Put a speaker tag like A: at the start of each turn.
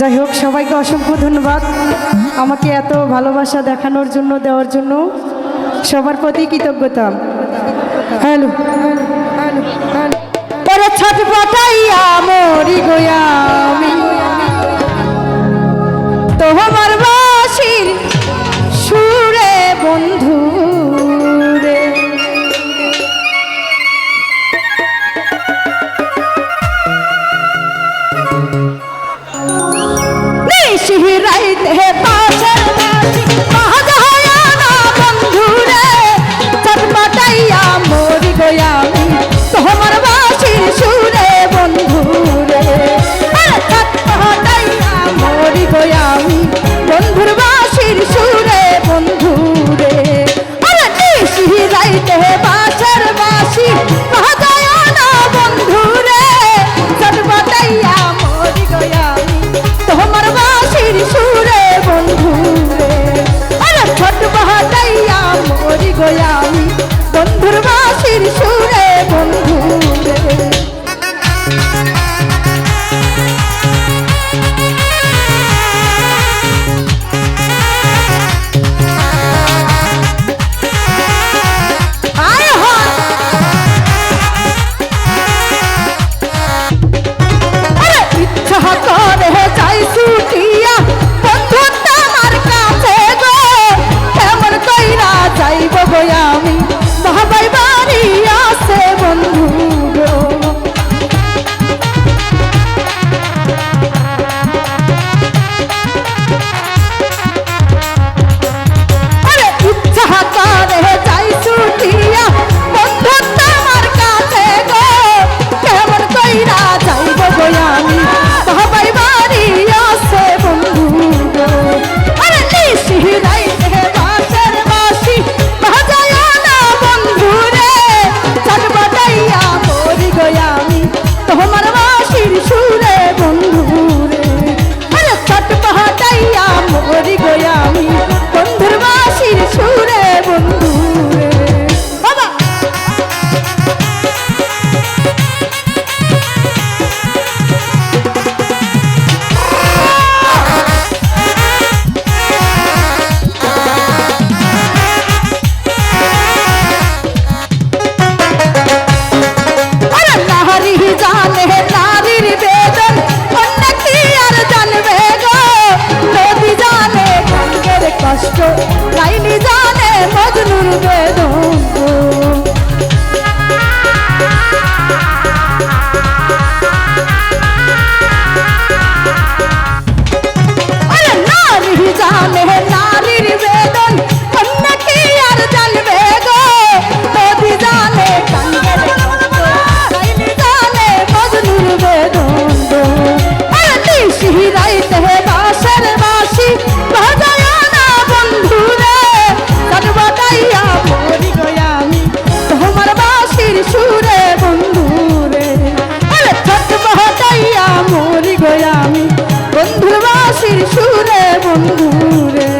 A: যাই হোক, সবাইকে অসংখ্য ধন্যবাদ। আমাকে এত ভালোবাসা দেখানোর জন্য, দেওয়ার জন্য। সবার প্রতি কৃতজ্ঞতা। হ্যালো। পরে ছাট পাঠাইয়া মরি গোয়া আমি। 中。হাসির সুরে বন্ধুরে।